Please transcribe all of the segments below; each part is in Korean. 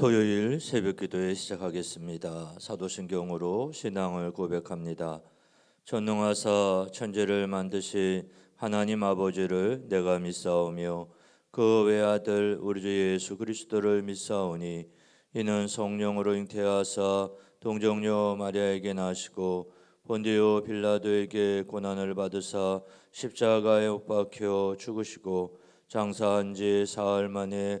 토요일 새벽 기도회 시작하겠습니다. 사도신경으로 신앙을 고백합니다. 전능하사 천지를 만드신 하나님 아버지를 내가 믿사오며 그 외아들 우리 주 예수 그리스도를 믿사오니 이는 성령으로 잉태하사 동정녀 마리아에게 나시고 본디오 빌라도에게 고난을 받으사 십자가에 못 박혀 죽으시고 장사한 지 사흘 만에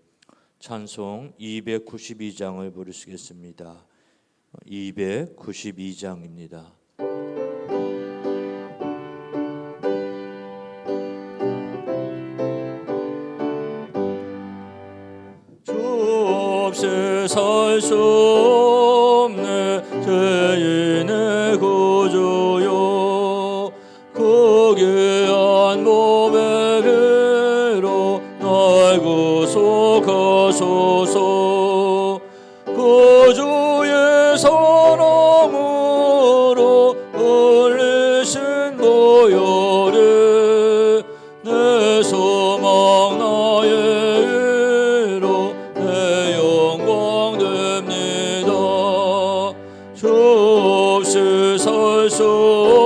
찬송 292장을 부르시겠습니다. 292장입니다. 주 없이 살수 살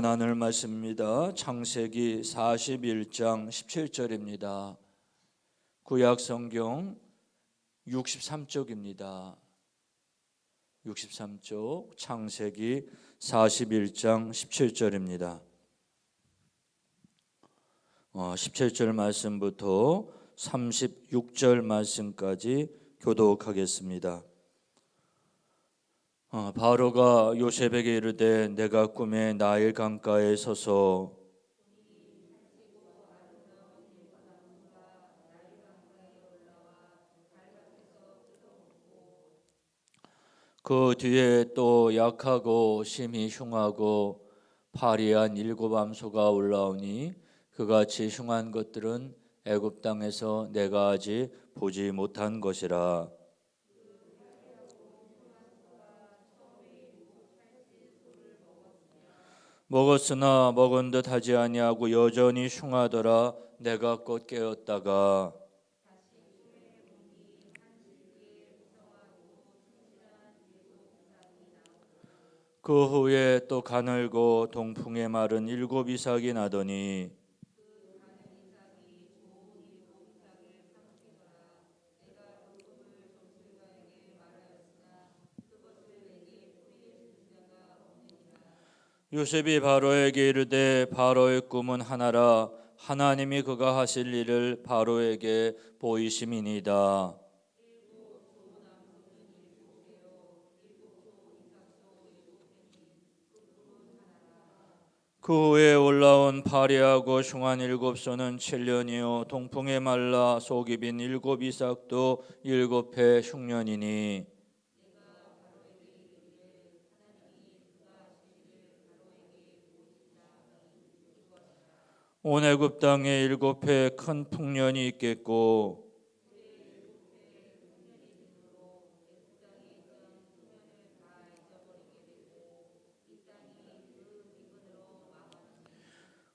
우리가 나눌 말씀입니다 창세기 41장 17절입니다 구약 성경 63쪽입니다 63쪽 창세기 41장 17절입니다. 어, 17절 말씀부터 36절 말씀까지 교독하겠습니다. 어, 바로가 요셉에게 이르되 내가 꿈에 나일 강가에 서서 그 뒤에 또 약하고 심히 흉하고 파리한 일곱 암소가 올라오니 그같이 흉한 것들은 애굽 땅에서 내가 아직 보지 못한 것이라 먹었으나 먹은 듯 하지 아니하고 여전히 흉하더라. 내가 곧 깨었다가. 그 후에 또 가늘고 동풍에 마른 일곱 이삭이 나더니 요셉이 바로에게 이르되 바로의 꿈은 하나라 하나님이 그가 하실 일을 바로에게 보이심이니이다. 그 후에 올라온 파리하고 흉한 일곱 소는 7년이요 동풍에 말라 속이 빈 일곱 이삭도 일곱 해 흉년이니 온 애굽 땅에 일곱 해 큰 풍년이 있겠고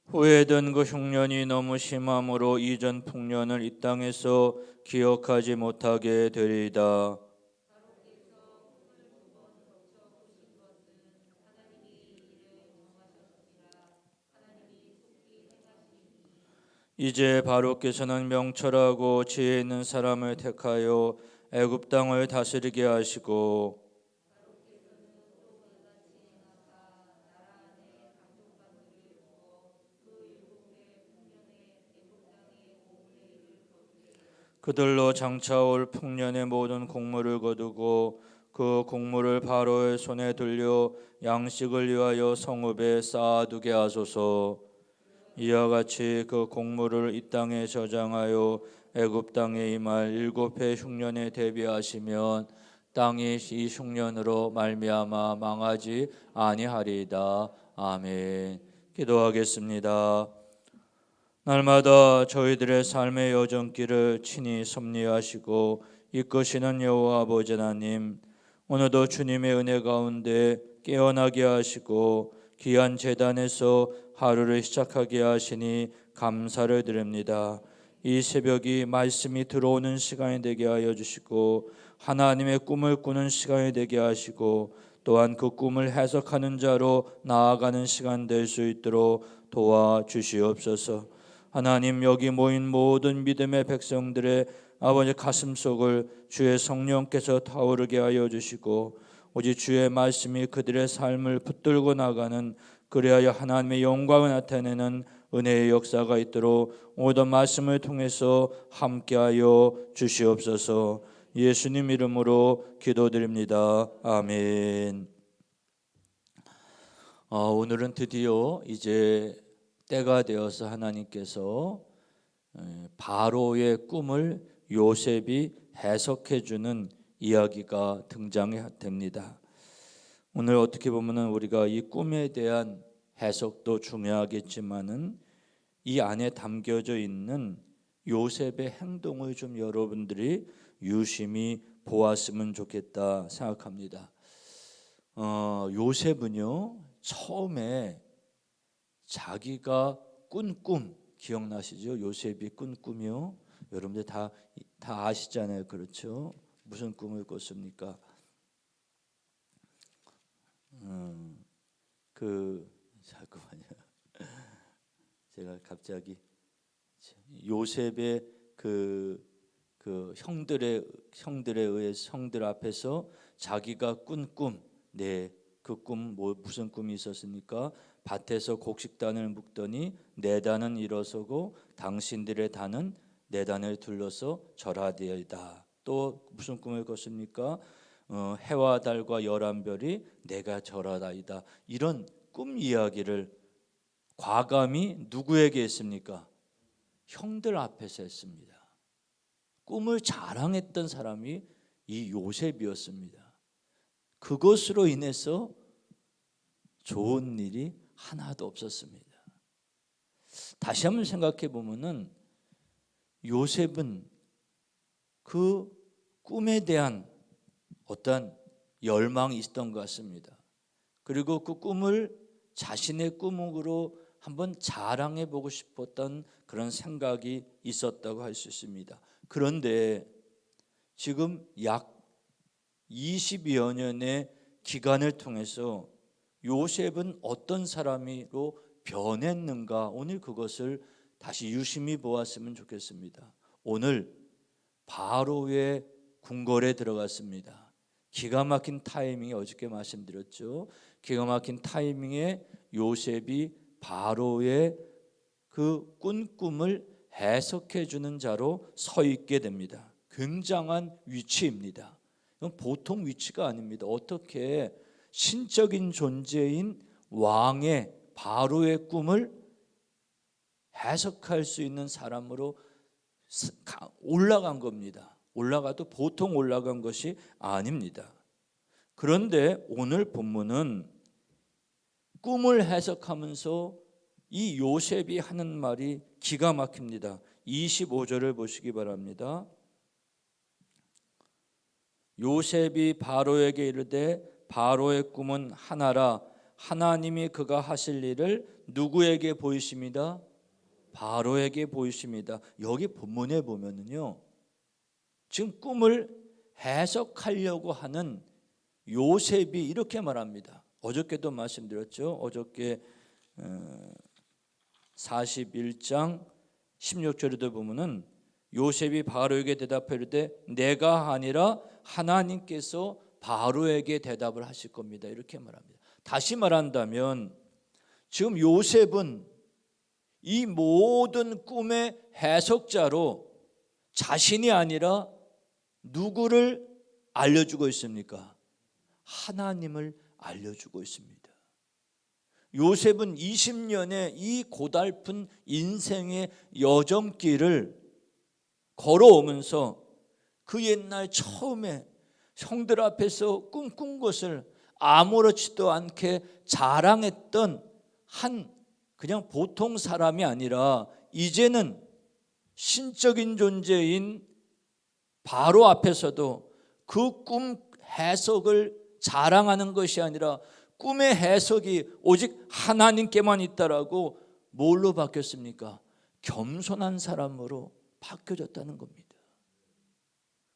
후에든 그 흉년이 너무 심함으로 이전 풍년을 이 땅에서 기억하지 못하게 되리다. 이제 바로께서는 명철하고 지혜 있는 사람을 택하여 애굽 땅을 다스리게 하시고 그들로 장차올 풍년의 모든 곡물을 거두고 그 곡물을 바로의 손에 들려 양식을 위하여 성읍에 쌓아두게 하소서. 이와 같이 그 곡물을 이 땅에 저장하여 애굽 땅에 임할 일곱 해 흉년에 대비하시면 땅이 이 흉년으로 말미암아 망하지 아니하리이다. 아멘. 기도하겠습니다. 날마다 저희들의 삶의 여정길을 친히 섭리하시고 이끄시는 여호와 아버지 하나님 오늘도 주님의 은혜 가운데 깨어나게 하시고 귀한 재단에서 하루를 시작하게 하시니 감사를 드립니다. 이 새벽이 말씀이 들어오는 시간이 되게 하여 주시고 하나님의 꿈을 꾸는 시간이 되게 하시고 또한 그 꿈을 해석하는 자로 나아가는 시간 될 수 있도록 도와 주시옵소서. 하나님 여기 모인 모든 믿음의 백성들의 아버지 가슴 속을 주의 성령께서 타오르게 하여 주시고 오직 주의 말씀이 그들의 삶을 붙들고 나가는 그리하여 하나님의 영광을 나타내는 은혜의 역사가 있도록 오던 말씀을 통해서 함께하여 주시옵소서. 예수님 이름으로 기도드립니다. 아멘. 아, 오늘은 드디어 이제 때가 되어서 하나님께서 에, 바로의 꿈을 요셉이 해석해 주는 이야기가 등장됩니다. 오늘 어떻게 보면은 우리가 이 꿈에 대한 해석도 중요하겠지만은 이 안에 담겨져 있는 요셉의 행동을 좀 여러분들이 유심히 보았으면 좋겠다 생각합니다. 어, 요셉은요 처음에 자기가 꾼 꿈 기억나시죠? 요셉이 꾼 꿈이요. 여러분들 다 다 아시잖아요, 그렇죠? 무슨 꿈을 꿨습니까? 음, 그 잠깐만요. 제가 갑자기 요셉의 그, 그 형들의 형들에 의해 형들 앞에서 자기가 꾼 꿈, 네, 그 꿈 뭐 무슨 꿈이 있었습니까? 밭에서 곡식단을 묶더니 내 단은 일어서고 당신들의 단은 내 단을 둘러서 절하되이다. 또 무슨 꿈을 꿨습니까? 어, 해와 달과 열한 별이 내가 절하다이다. 이런 꿈 이야기를 과감히 누구에게 했습니까? 형들 앞에서 했습니다. 꿈을 자랑했던 사람이 이 요셉이었습니다. 그것으로 인해서 좋은 일이 하나도 없었습니다. 다시 한번 생각해 보면은 요셉은 그 꿈에 대한 어떤 열망이 있었던 것 같습니다. 그리고 그 꿈을 자신의 꿈으로 한번 자랑해 보고 싶었던 그런 생각이 있었다고 할 수 있습니다. 그런데 지금 약 20여 년의 기간을 통해서 요셉은 어떤 사람으로 변했는가 오늘 그것을 다시 유심히 보았으면 좋겠습니다. 오늘 바로의 궁궐에 들어갔습니다. 기가 막힌 타이밍에 어저께 말씀드렸죠. 기가 막힌 타이밍에 요셉이 바로의 그 꾼 꿈을 해석해 주는 자로 서 있게 됩니다. 굉장한 위치입니다. 보통 위치가 아닙니다. 어떻게 신적인 존재인 왕의 바로의 꿈을 해석할 수 있는 사람으로 올라간 겁니다. 올라가도 보통 올라간 것이 아닙니다. 그런데 오늘 본문은 꿈을 해석하면서 이 요셉이 하는 말이 기가 막힙니다. 25절을 보시기 바랍니다. 요셉이 바로에게 이르되 바로의 꿈은 하나라 하나님이 그가 하실 일을 누구에게 보이십니다? 바로에게 보이십니다. 여기 본문에 보면은요. 지금 꿈을 해석하려고 하는 요셉이 이렇게 말합니다. 어저께도 말씀드렸죠. 어저께 어, 41장 16절에도 보면은 요셉이 바로에게 대답하되 내가 아니라 하나님께서 바로에게 대답을 하실 겁니다. 이렇게 말합니다. 다시 말한다면 지금 요셉은 이 모든 꿈의 해석자로 자신이 아니라 누구를 알려주고 있습니까? 하나님을 알려주고 있습니다. 요셉은 20년의 이 고달픈 인생의 여정길을 걸어오면서 그 옛날 처음에 형들 앞에서 꿈꾼 것을 아무렇지도 않게 자랑했던 한 그냥 보통 사람이 아니라 이제는 신적인 존재인 바로 앞에서도 그 꿈 해석을 자랑하는 것이 아니라 꿈의 해석이 오직 하나님께만 있다라고 뭘로 바뀌었습니까? 겸손한 사람으로 바뀌어졌다는 겁니다.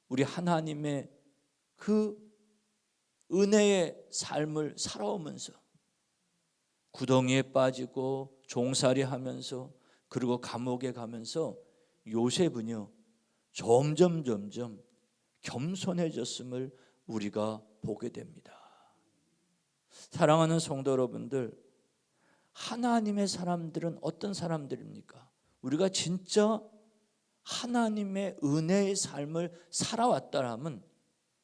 우리 하나님의 그 은혜의 삶을 살아오면서 구덩이에 빠지고 종살이 하면서 그리고 감옥에 가면서 요셉은요 점점 점점 겸손해졌음을 우리가 보게 됩니다. 사랑하는 성도 여러분들, 하나님의 사람들은 어떤 사람들입니까? 우리가 진짜 하나님의 은혜의 삶을 살아왔다라면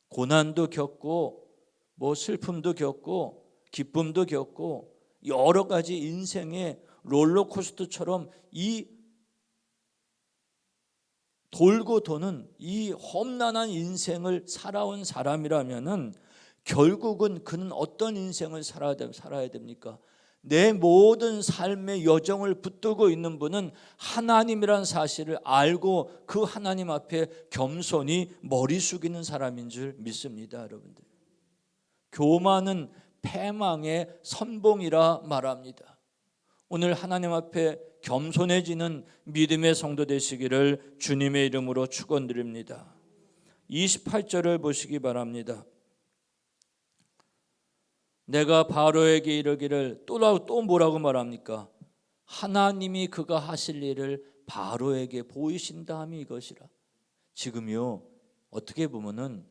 고난도 겪고 뭐 슬픔도 겪고 기쁨도 겪고 여러 가지 인생의 롤러코스터처럼 이 돌고 도는 이 험난한 인생을 살아온 사람이라면은 결국은 그는 어떤 인생을 살아야, 살아야 됩니까? 내 모든 삶의 여정을 붙들고 있는 분은 하나님이란 사실을 알고 그 하나님 앞에 겸손히 머리 숙이는 사람인 줄 믿습니다, 여러분들. 교만은 패망의 선봉이라 말합니다. 오늘 하나님 앞에 겸손해지는 믿음의 성도 되시기를 주님의 이름으로 축원드립니다. 28절을 보시기 바랍니다. 내가 바로에게 이르기를 또, 또 뭐라고 말합니까? 하나님이 그가 하실 일을 바로에게 보이신다 함이 이것이라. 지금요 어떻게 보면은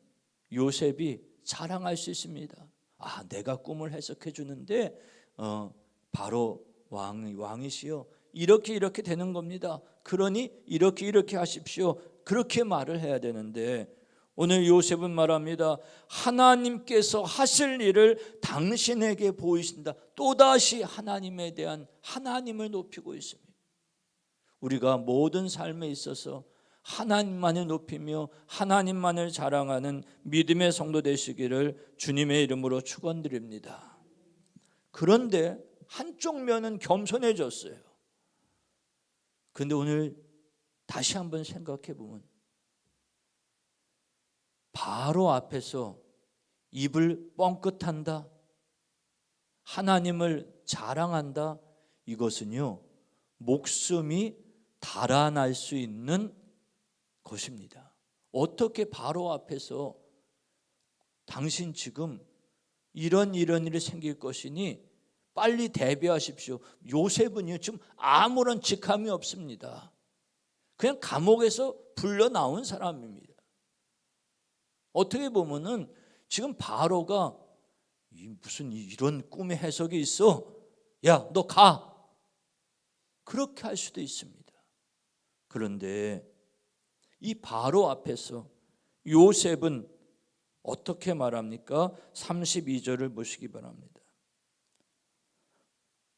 요셉이 자랑할 수 있습니다. 아 내가 꿈을 해석해 주는데 어, 바로 왕 왕이시여 이렇게 이렇게 되는 겁니다. 그러니 이렇게 이렇게 하십시오. 그렇게 말을 해야 되는데 오늘 요셉은 말합니다. 하나님께서 하실 일을 당신에게 보이신다. 또다시 하나님에 대한 하나님을 높이고 있습니다. 우리가 모든 삶에 있어서 하나님만을 높이며 하나님만을 자랑하는 믿음의 성도 되시기를 주님의 이름으로 축원드립니다. 그런데 한쪽 면은 겸손해졌어요. 근데 오늘 다시 한번 생각해 보면 바로 앞에서 입을 뻥끗한다. 하나님을 자랑한다. 이것은요, 목숨이 달아날 수 있는 것입니다. 어떻게 바로 앞에서 당신 지금 이런 이런 일이 생길 것이니 빨리 대비하십시오. 요셉은요, 지금 아무런 직함이 없습니다. 그냥 감옥에서 불려 나온 사람입니다. 어떻게 보면은 지금 바로가 무슨 이런 꿈의 해석이 있어? 야, 너 가. 그렇게 할 수도 있습니다. 그런데 이 바로 앞에서 요셉은 어떻게 말합니까? 32절을 보시기 바랍니다.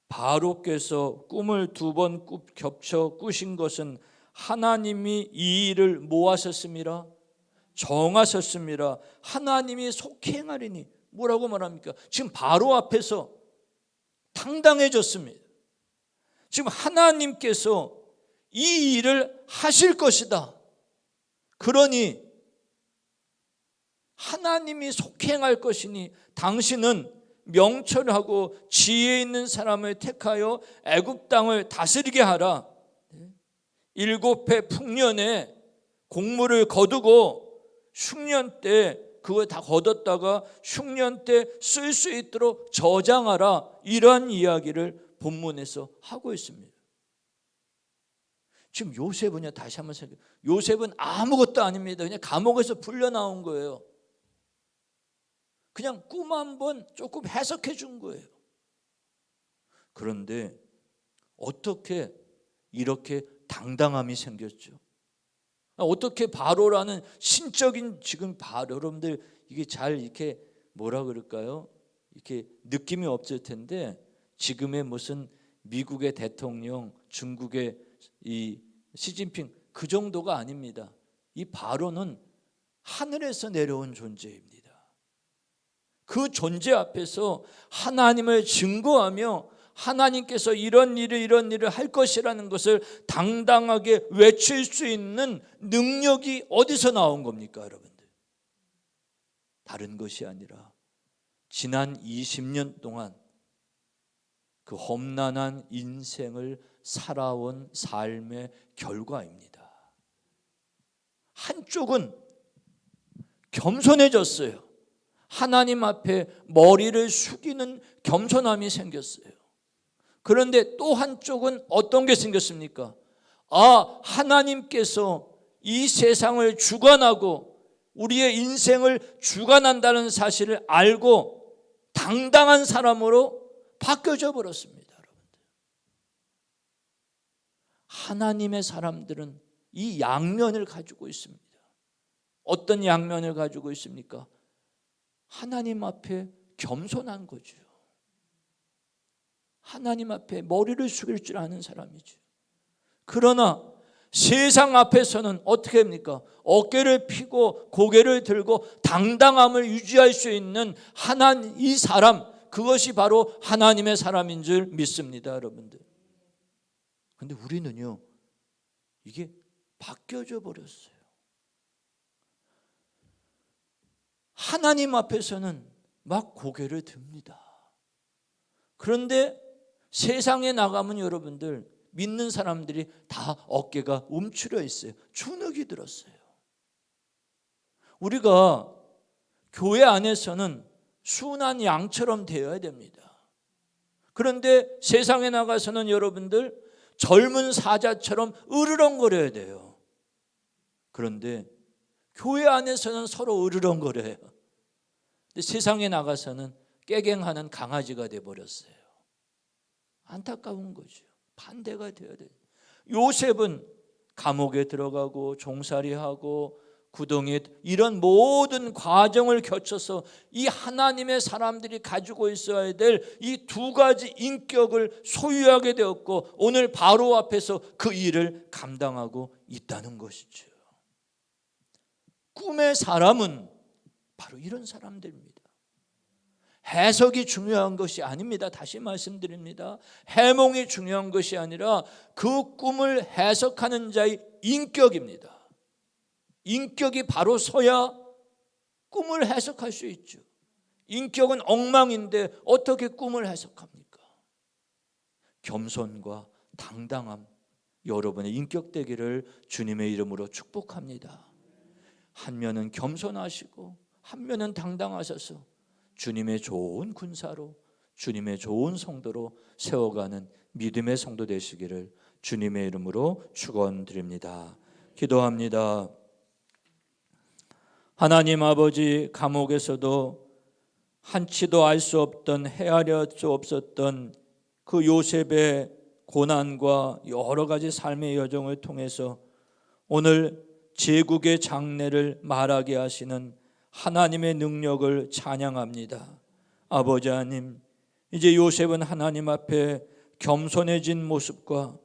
바로께서 꿈을 두 번 겹쳐 꾸신 것은 하나님이 이 일을 모하셨습니다. 정하셨습니다. 하나님이 속히 행하리니 뭐라고 말합니까? 지금 바로 앞에서 당당해졌습니다. 지금 하나님께서 이 일을 하실 것이다. 그러니 하나님이 속히 행할 것이니 당신은 명철하고 지혜 있는 사람을 택하여 애굽 땅을 다스리게 하라. 네. 일곱 해 풍년에 곡물을 거두고 흉년 때 그거 다 거뒀다가 흉년 때 쓸 수 있도록 저장하라. 이러한 이야기를 본문에서 하고 있습니다. 지금 요셉은요 다시 한번 생각. 요셉은 아무것도 아닙니다. 그냥 감옥에서 풀려 나온 거예요. 그냥 꿈 한 번 조금 해석해 준 거예요. 그런데 어떻게 이렇게 당당함이 생겼죠? 어떻게 바로라는 신적인 지금 바로 여러분들 이게 잘 이렇게 뭐라 그럴까요? 이렇게 느낌이 없을 텐데 지금의 무슨 미국의 대통령, 중국의 이 시진핑 그 정도가 아닙니다. 이 바로는 하늘에서 내려온 존재입니다. 그 존재 앞에서 하나님을 증거하며 하나님께서 이런 일을 이런 일을 할 것이라는 것을 당당하게 외칠 수 있는 능력이 어디서 나온 겁니까, 여러분들? 다른 것이 아니라 지난 20년 동안 그 험난한 인생을 살아온 삶의 결과입니다. 한쪽은 겸손해졌어요. 하나님 앞에 머리를 숙이는 겸손함이 생겼어요. 그런데 또 한쪽은 어떤 게 생겼습니까? 아, 하나님께서 이 세상을 주관하고 우리의 인생을 주관한다는 사실을 알고 당당한 사람으로 바뀌어져 버렸습니다, 여러분들. 하나님의 사람들은 이 양면을 가지고 있습니다. 어떤 양면을 가지고 있습니까? 하나님 앞에 겸손한 거죠. 하나님 앞에 머리를 숙일 줄 아는 사람이죠. 그러나 세상 앞에서는 어떻게 합니까? 어깨를 피고 고개를 들고 당당함을 유지할 수 있는 하나 이 사람 그것이 바로 하나님의 사람인 줄 믿습니다, 여러분들. 근데 우리는요. 이게 바뀌어져 버렸어요. 하나님 앞에서는 막 고개를 듭니다. 그런데 세상에 나가면 여러분들 믿는 사람들이 다 어깨가 움츠려 있어요. 주눅이 들었어요. 우리가 교회 안에서는 순한 양처럼 되어야 됩니다. 그런데 세상에 나가서는 여러분들 젊은 사자처럼 으르렁거려야 돼요. 그런데 교회 안에서는 서로 으르렁거려요. 근데 세상에 나가서는 깨갱하는 강아지가 돼 버렸어요. 안타까운 거죠. 반대가 되어야 돼요. 요셉은 감옥에 들어가고 종살이하고 구덩이 이런 모든 과정을 거쳐서 이 하나님의 사람들이 가지고 있어야 될 이 두 가지 인격을 소유하게 되었고 오늘 바로 앞에서 그 일을 감당하고 있다는 것이죠. 꿈의 사람은 바로 이런 사람들입니다. 해석이 중요한 것이 아닙니다. 다시 말씀드립니다. 해몽이 중요한 것이 아니라 그 꿈을 해석하는 자의 인격입니다. 인격이 바로 서야 꿈을 해석할 수 있죠. 인격은 엉망인데 어떻게 꿈을 해석합니까? 겸손과 당당함 여러분의 인격 되기를 주님의 이름으로 축복합니다. 한 면은 겸손하시고 한 면은 당당하셔서 주님의 좋은 군사로 주님의 좋은 성도로 세워가는 믿음의 성도 되시기를 주님의 이름으로 축원드립니다. 기도합니다. 하나님 아버지 감옥에서도 한치도 알 수 없던 헤아려 수 없었던 그 요셉의 고난과 여러 가지 삶의 여정을 통해서 오늘 제국의 장래를 말하게 하시는 하나님의 능력을 찬양합니다. 아버지 하나님, 이제 요셉은 하나님 앞에 겸손해진 모습과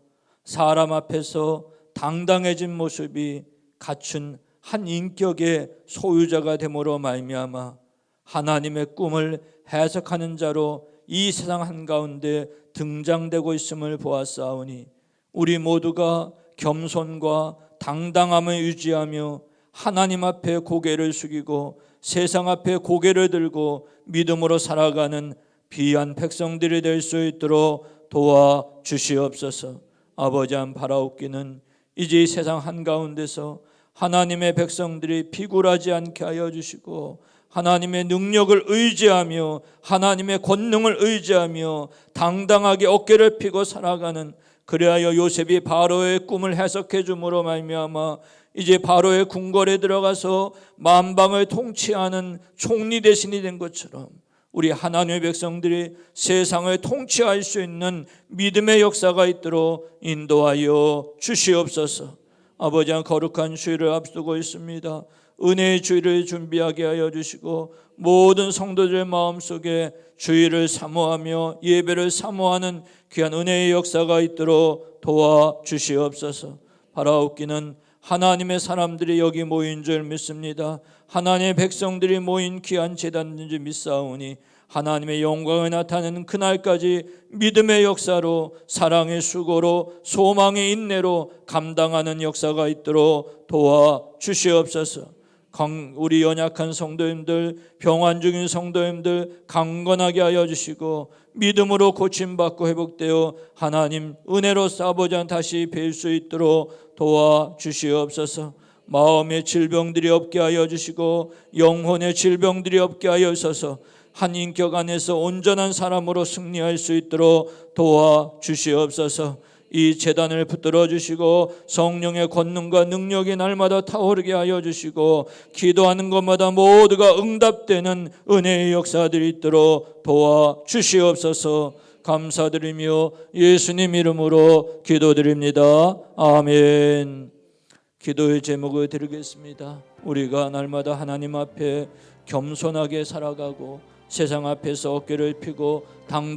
사람 앞에서 당당해진 모습이 갖춘 한 인격의 소유자가 됨으로 말미암아 하나님의 꿈을 해석하는 자로 이 세상 한가운데 등장되고 있음을 보았사오니 우리 모두가 겸손과 당당함을 유지하며 하나님 앞에 고개를 숙이고 세상 앞에 고개를 들고 믿음으로 살아가는 귀한 백성들이 될 수 있도록 도와 주시옵소서. 아버지 한 바라옵기는 이제 이 세상 한가운데서 하나님의 백성들이 비굴하지 않게 하여 주시고 하나님의 능력을 의지하며 하나님의 권능을 의지하며 당당하게 어깨를 펴고 살아가는 그리하여 요셉이 바로의 꿈을 해석해 줌으로 말미암아 이제 바로의 궁궐에 들어가서 만방을 통치하는 총리 대신이 된 것처럼 우리 하나님의 백성들이 세상을 통치할 수 있는 믿음의 역사가 있도록 인도하여 주시옵소서. 아버지 한 거룩한 주일을 앞두고 있습니다. 은혜의 주일을 준비하게 하여 주시고 모든 성도들의 마음속에 주일을 사모하며 예배를 사모하는 귀한 은혜의 역사가 있도록 도와 주시옵소서. 바라옵기는 하나님의 사람들이 여기 모인 줄 믿습니다. 하나님의 백성들이 모인 귀한 재단인 줄 믿사오니 하나님의 영광을 나타내는 그날까지 믿음의 역사로 사랑의 수고로 소망의 인내로 감당하는 역사가 있도록 도와 주시옵소서. 강- 우리 연약한 성도님들, 병환 중인 성도님들 강건하게 하여 주시고 믿음으로 고침 받고 회복되어 하나님 은혜로 아버지 다시 뵐 수 있도록 도와 주시옵소서. 마음의 질병들이 없게 하여 주시고 영혼의 질병들이 없게 하여 주셔서 한 인격 안에서 온전한 사람으로 승리할 수 있도록 도와 주시옵소서. 이 재단을 붙들어 주시고 성령의 권능과 능력이 날마다 타오르게 하여 주시고 기도하는 것마다 모두가 응답되는 은혜의 역사들이 있도록 도와 주시옵소서. 감사드리며 예수님 이름으로 기도드립니다. 아멘. 기도의 제목을 드리겠습니다. 우리가 날마다 하나님 앞에 겸손하게 살아가고 세상 앞에서 어깨를 펴고 당당